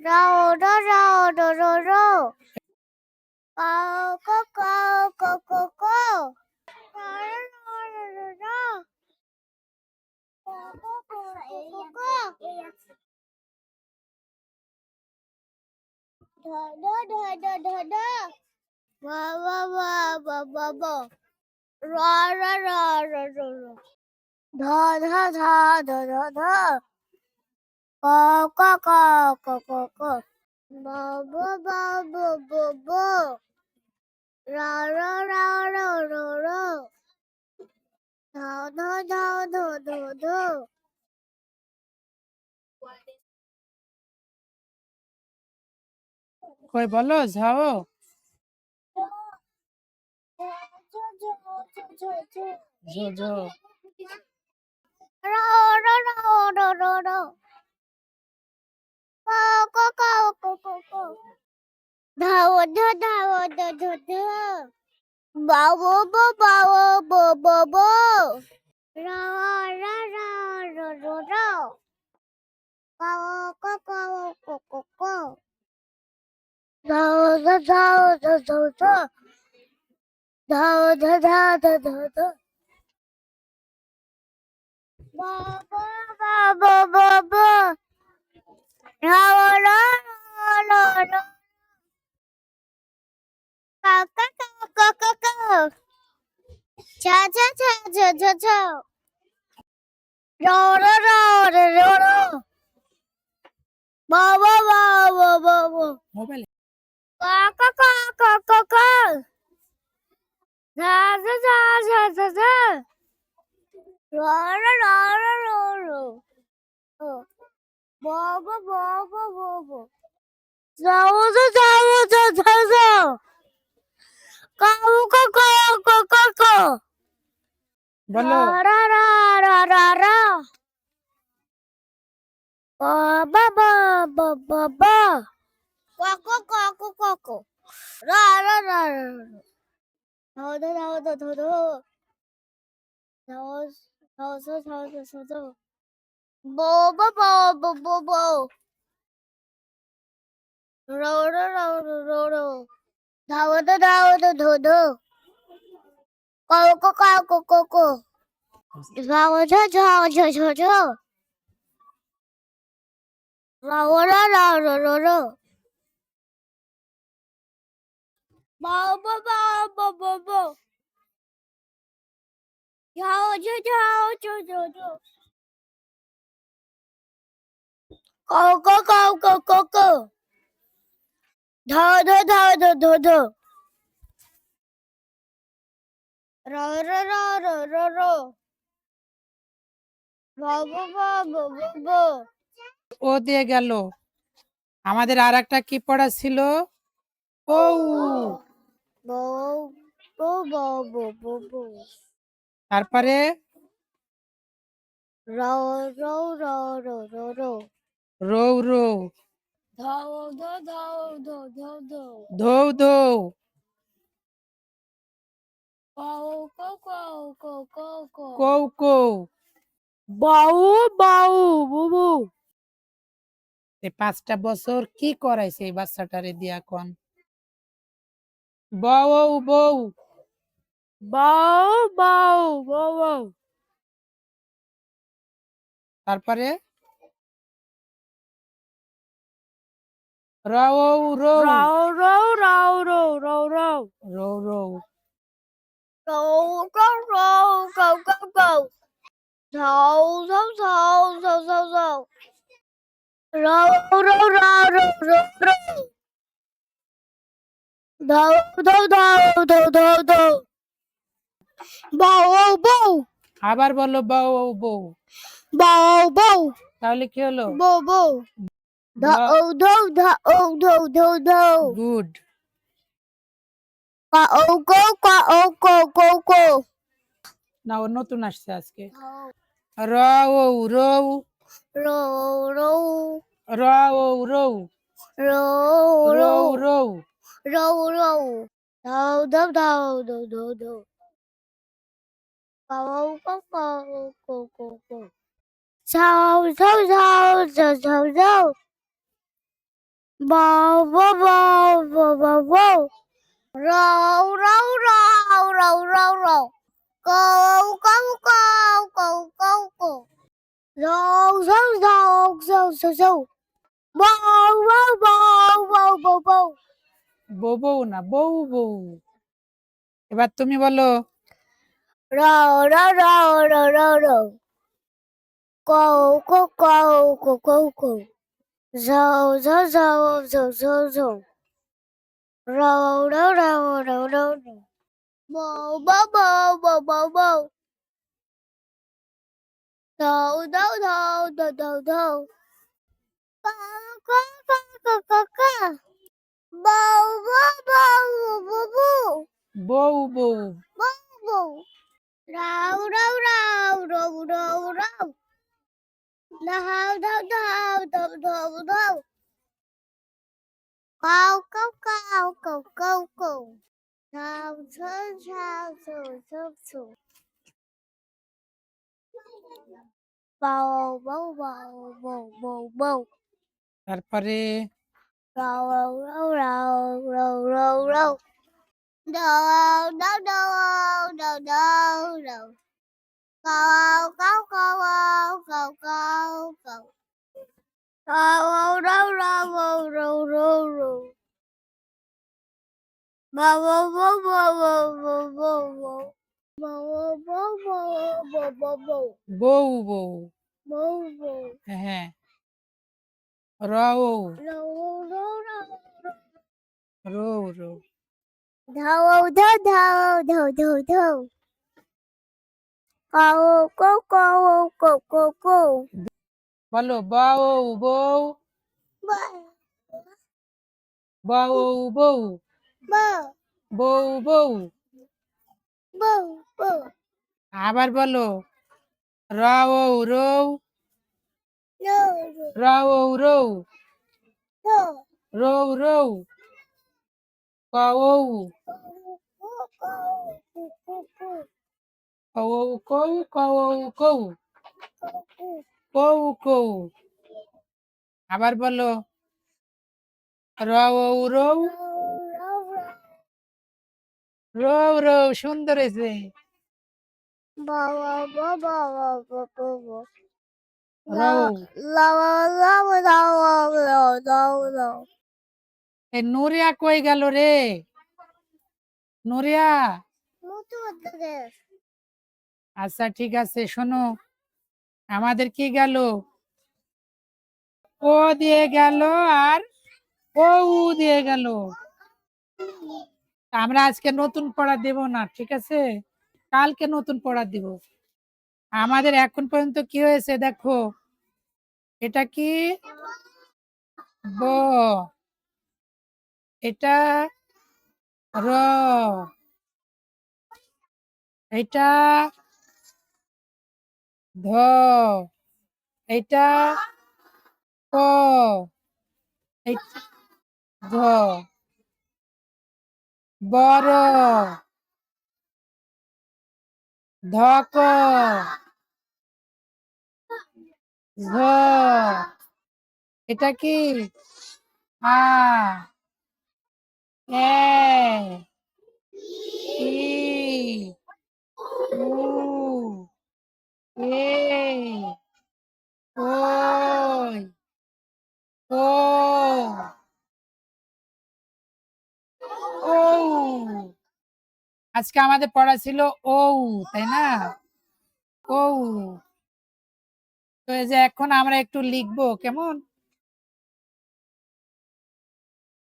肉肉肉肉肉肉，go go go go go go，肉肉肉肉肉，go go go go go，哒哒哒哒哒哒，哇哇哇哇哇哇，肉肉肉肉肉肉，哒哒哒哒哒哒。Go. Bo bo bo bo bo bo. Ra ra ra ra ra ra. Da da da da da da. কই বলো যাও ra ra. Go go go go go go. Dhao dha dhao মোবাইলে Ka ka ka ka ka Oh. Ba ba ba. Za za za za za za. Ka ka ka ka ka ka. বলো Ra ra ra ra ra. Ba ba ba ba ba ba. Qua qua qua qua qua qua. Ra ra ra ra. Thở thở thở thở bo bo bo bo bo bo ro ro ro ro ro ro dhawa da dhawa da dho dho ko ko ko ko ko ko dhawa cha cha cha cha cha ro ro ro ro ro ro ro bo bo bo bo bo bo dhawa cha cha cha cha cha কও ক কও ক ক ক ধ ধ ধ ধ ধ ধ। র র র র র র। ব ব ব ও দিয়ে গেল। আমাদের আর একটা কি পড়া ছিল? বউ বউ বউ বউ বউ বউ তারপরে? র র র র র র। রৌ রৌ. ধৌ ধৌ cô cô cô cô cô. কৌ কৌ Bố bố bố bố. এই পাঁচটা বছর কি করাইছে এই বাচ্চাটারে দিয়া কোন বউ বউ bố bố bố. তারপরে রৌ রৌ rô rô. রৌ রৌ rô rô. Thâu thâu thâu thâu thâu thâu. Rô rô rô rô rô rô. Thâu thâu thâu thâu thâu thâu. Bố bố. আবার বলো বউ বউ Bố bố. তাহলে কি হলো Bố bố. Thâu thâu thâu thâu thâu thâu. Good Quả ô cô quả ô cô cô cô. না ও নতুন আসছে আজকে রৌ রৌ Rô rô. রৌ রৌ Rô রৌ rô. রৌ Râu râu. Đầu đầu đầu đầu đầu đầu. Câu câu câu câu câu câu. Sao sao sao sao sao sao. Bow, bow, bow, bow, bow, bow. Row, row, row, row, row, row. Go, go, go, go, go, go. Row, row, row, row, row, row. Bow, bow, bow, bow, bow, bow. বউ বউ না বউ বউ এবার তুমি বলো Row, row, row, row, row, row. Go, go, go, go, go, râu râu râu râu râu râu. Râu râu râu râu râu râu. Bầu bầu bầu bầu bầu thầu thầu thầu thầu thầu thầu. Ba ba ba ba ba ba bầu bầu bầu bầu bầu. Bầu Chow, chow, chow, chow, chow, chow. Bow, bow, bow, bow, bow, bow. তারপরে Row, row, row, row, row, row, row. Dow, dow, dow, dow, dow, dow. Go, go, go, go, go, go. Row, row, row, row, row, row, row. বউ বউ Bow, bow. হ্যাঁ রও Row, row, row, row. রৌ রৌ Dow, dow, dow, dow, dow, dow. Go, go, go, go, go, go. বলো বউ বউ Bow, বউ বউ। বউ বউ। bow. আবার বলো। রও রৌ রও রৌ রৌ রৌ কৌ কৌ কৌ কৌ কৌ কৌ কৌ আবার বলো। রও রৌ রৌ রৌ সুন্দর হয়েছে। নুরিয়া কই গেল রে? নুরিয়া আচ্ছা ঠিক আছে শোনো। আমাদের কি গেল? ও দিয়ে গেল আর ও দিয়ে গেল। আমরা আজকে নতুন পড়া দেব না, ঠিক আছে? কালকে নতুন পড়া দিব। আমাদের এখন পর্যন্ত কি হয়েছে দেখো? এটা কি? ব। এটা র। এটা ধ। এটা ক। এই- ধ। বড় ধক ঝ এটা কি আ এ ই উ এ ওই আজকে আমাদের পড়া ছিল ও তাই না? ও তো এই যে এখন আমরা একটু লিখব, কেমন?